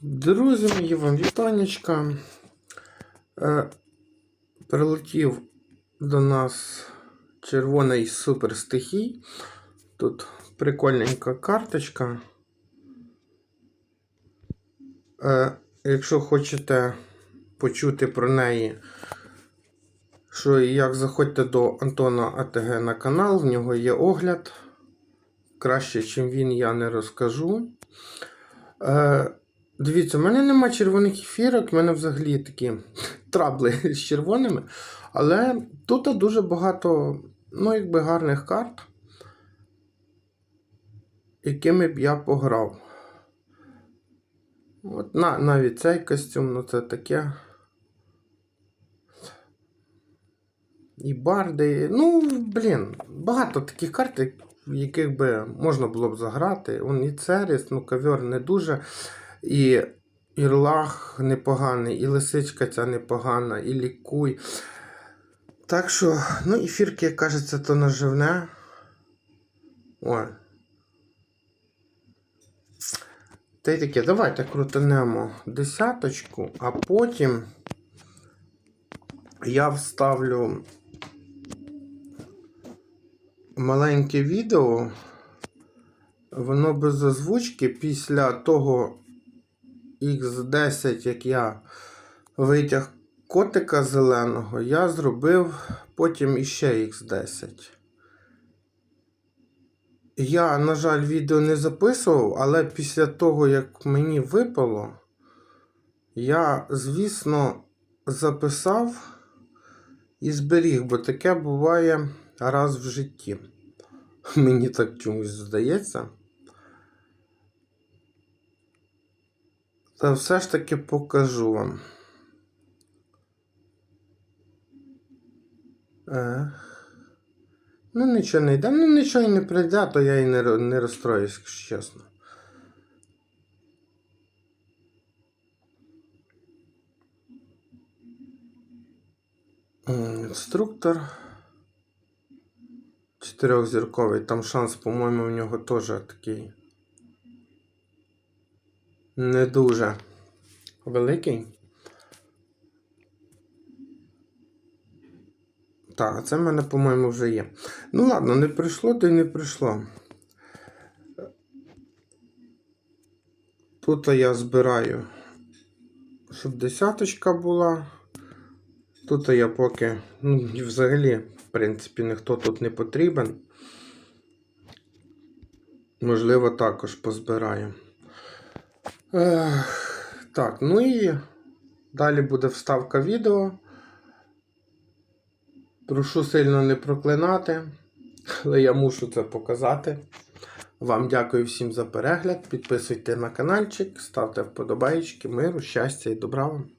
Друзі, мої вам вітанечка. Е, прилетів до нас червоний супер стихій. Тут прикольненька карточка. Е, якщо хочете почути про неї, що і як заходьте до Антона АТГ на канал, в нього є огляд. Краще, чим він, я не розкажу. Дивіться, в мене нема червоних ефірок, в мене взагалі такі трабли з червоними. Але тут дуже багато, ну, якби гарних карт, якими б я пограв. От на, навіть цей костюм, ну це таке. І барди. Ну, блін, багато таких карт, яких би можна було б заграти. Он і Церіс, ну ковер не дуже. І Ірлах непоганий, і лисичка ця непогана, і лікуй. Так що, ну, ефірки, як кажеться, то наживне. Ой. Та й таке, давайте крутанемо десяточку, а потім я вставлю маленьке відео. Воно без озвучки після того X10, як я витяг котика зеленого, я зробив потім іще X10. Я, на жаль, відео не записував, але після того, як мені випало, я, звісно, записав і зберіг, бо таке буває раз в житті. Мені так чомусь здається. Та все ж таки покажу вам. Ех. Ну, нічого не йде. Ну, нічого і не прийде, то я і не, не розстроюсь, якщо чесно. Інструктор. Чотирьохзірковий. Там шанс, по-моєму, в нього теж такий. Не дуже великий. Так, це в мене, по-моєму, вже є. Ну ладно, не прийшло, то й не прийшло. Тут я збираю, щоб десяточка була. Тут я поки, ну, взагалі, в принципі, ніхто тут не потрібен. Можливо, також позбираю. Так, ну і далі буде вставка відео. Прошу сильно не проклинати, але я мушу це показати. Вам дякую всім за перегляд. Підписуйте на каналчик, ставте вподобайки, миру, щастя і добра вам.